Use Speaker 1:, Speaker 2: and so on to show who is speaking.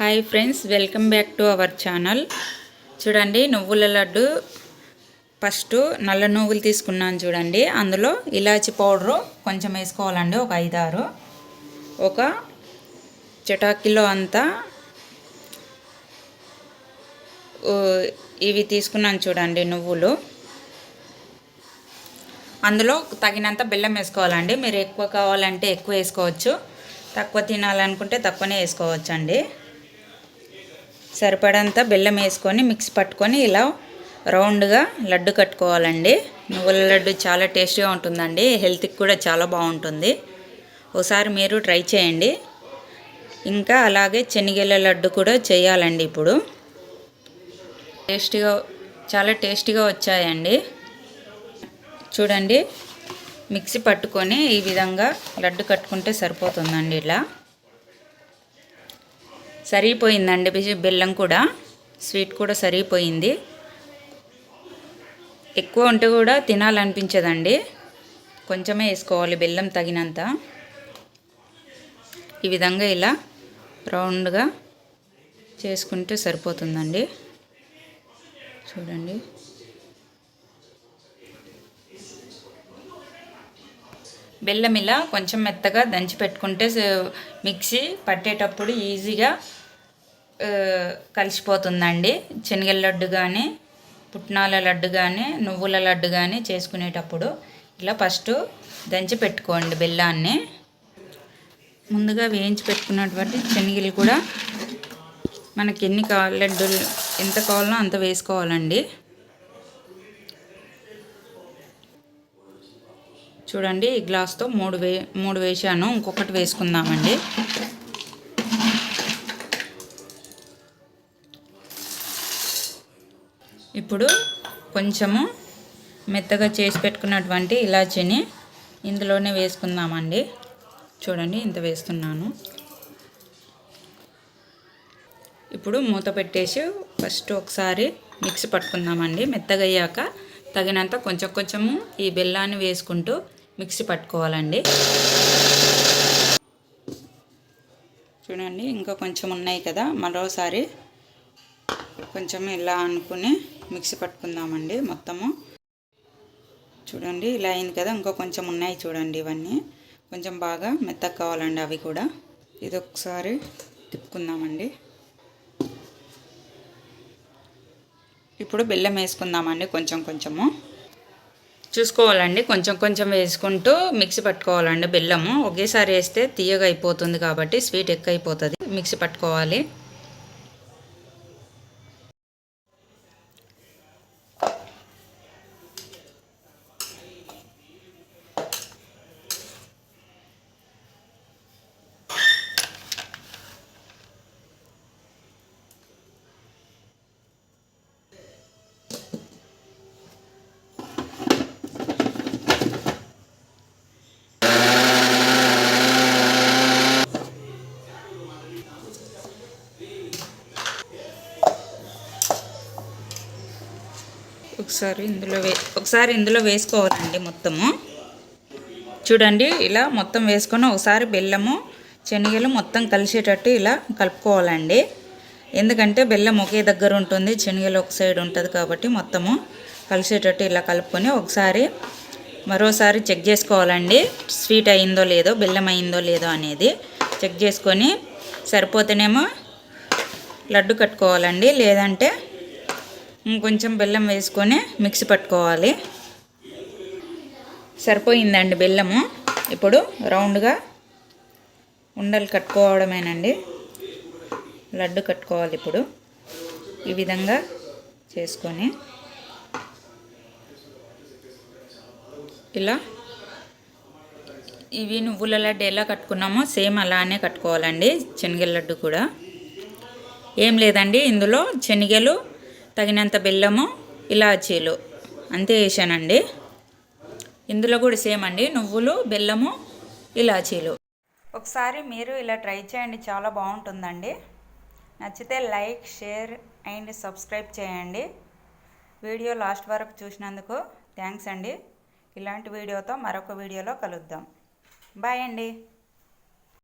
Speaker 1: Hi friends welcome back to our channel చూడండి నువ్వుల laddu. First నల్ల నువ్వులు తీసుకున్నాను చూడండి. అందులో ఇలాచి పౌడరు కొంచెం వేసుకోవాలండి ఒక ఐదారు. ఒక చటాకీలో అంతా ఇవి తీసుకున్నాను చూడండి నువ్వులు. అందులో తగినంత బెల్లం వేసుకోవాలండి. మీరు ఎక్కువ కావాలంటే ఎక్కువ వేసుకోవచ్చు. తక్కువ తినాలనుకుంటే తక్కువనే వేసుకోవచ్చు అండి సరిపడంత బెల్లం వేసుకొని మిక్స్ పట్టుకొని ఇలా రౌండ్గా లడ్డు కట్టుకోవాలండి. నువ్వుల లడ్డు చాలా టేస్టీగా ఉంటుందండి. హెల్త్కి కూడా చాలా బాగుంటుంది. ఒకసారి మీరు ట్రై చేయండి. ఇంకా అలాగే చెనిగెల లడ్డు కూడా చేయాలండి ఇప్పుడు. టేస్టీగా చాలా టేస్టీగా వచ్చాయండి. చూడండి మిక్సీ పట్టుకొని ఈ విధంగా లడ్డు కట్టుకుంటే సరిపోతుందండి ఇలా. సరిపోయిందండి బెల్లం కూడా. స్వీట్ కూడా సరిపోయింది. ఎక్కువ ఉంటే కూడా తినాలనిపించదండి. కొంచెమే వేసుకోవాలి బెల్లం తగినంత. ఈ విధంగా ఇలా రౌండ్గా చేసుకుంటే సరిపోతుందండి. చూడండి. బెల్లం ఇలా కొంచెం మెత్తగా దంచి పెట్టుకుంటే మిక్సీ పట్టేటప్పుడు ఈజీగా కలిసిపోతుందండి. శనగల లడ్డు కానీ పుట్నాల లడ్డు కానీ నువ్వుల లడ్డు కానీ చేసుకునేటప్పుడు ఇలా ఫస్ట్ దంచి పెట్టుకోండి బెల్లాన్ని. ముందుగా వేయించి పెట్టుకున్నటువంటి శనగలు కూడా మనకి ఎన్ని కావాలి లడ్డూలు ఎంత కావాలో అంత వేసుకోవాలండి. చూడండి ఈ గ్లాస్తో మూడు వే మూడు వేసాను ఇంకొకటి వేసుకుందామండి. ఇప్పుడు కొంచెము మెత్తగా చేసి పెట్టుకున్నటువంటి ఇలాచీని ఇందులోనే వేసుకుందామండి. చూడండి ఇంత వేస్తున్నాను. ఇప్పుడు మూత పెట్టేసి ఫస్ట్ ఒకసారి మిక్సీ పట్టుకుందామండి. మెత్తగయ్యాక తగినంత కొంచెం కొంచెము ఈ బెల్లాన్ని వేసుకుంటూ మిక్సీ పట్టుకోవాలండి. చూడండి ఇంకా కొంచెం ఉన్నాయి కదా మరోసారి కొంచెం ఇలా అనుకుని మిక్సీ పట్టుకుందామండి మొత్తము. చూడండి ఇలా అయింది కదా. ఇంకా కొంచెం ఉన్నాయి చూడండి ఇవన్నీ. కొంచెం బాగా మెత్తగా కావాలండి అవి కూడా. ఇది ఒకసారి తిప్పుకుందామండి. ఇప్పుడు బెల్లం వేసుకుందామండి కొంచెం కొంచెము. చూసుకోవాలండి కొంచెం కొంచెం వేసుకుంటూ మిక్సీ పట్టుకోవాలండి బెల్లము. ఒకేసారి వేస్తే తీయగా అయిపోతుంది కాబట్టి స్వీట్ ఎక్కువ అయిపోతుంది మిక్సీ పట్టుకోవాలి. ఒకసారి ఇందులో వే ఒకసారి ఇందులో వేసుకోవాలండి మొత్తము. చూడండి ఇలా మొత్తం వేసుకొని ఒకసారి బెల్లము శనగలు మొత్తం కలిసేటట్టు ఇలా కలుపుకోవాలండి. ఎందుకంటే బెల్లం ఒకే దగ్గర ఉంటుంది శనగలు ఒక సైడ్ ఉంటుంది కాబట్టి మొత్తము కలిసేటట్టు ఇలా కలుపుకొని ఒకసారి మరోసారి చెక్ చేసుకోవాలండి. స్వీట్ అయిందో లేదో బెల్లం అయిందో లేదో అనేది చెక్ చేసుకొని సరిపోతేనేమో లడ్డు కట్టుకోవాలండి. లేదంటే ఇంకొంచెం బెల్లం వేసుకొని మిక్సీ పట్టుకోవాలి. సరిపోయిందండి బెల్లము. ఇప్పుడు రౌండ్గా ఉండలు కట్టుకోవడమేనండి. లడ్డు కట్టుకోవాలి ఇప్పుడు. ఈ విధంగా చేసుకొని ఇలా ఇవి నువ్వుల లడ్డు ఎలా కట్టుకున్నామో సేమ్ అలానే కట్టుకోవాలండి. శనగల లడ్డు కూడా. ఏం లేదండి ఇందులో శనగలు తగినంత బెల్లము ఇలాచీలు. అంతే వేసానండి ఇందులో కూడా సేమ్ అండి. నువ్వులు బెల్లము ఇలాచీలు. ఒకసారి మీరు ఇలా ట్రై చేయండి. చాలా బాగుంటుందండి. నచ్చితే లైక్ షేర్ అండ్ సబ్స్క్రైబ్ చేయండి. వీడియో లాస్ట్ వరకు చూసినందుకు థ్యాంక్స్ అండి. ఇలాంటి వీడియోతో మరొక వీడియోలో కలుద్దాం. బాయ్ అండి.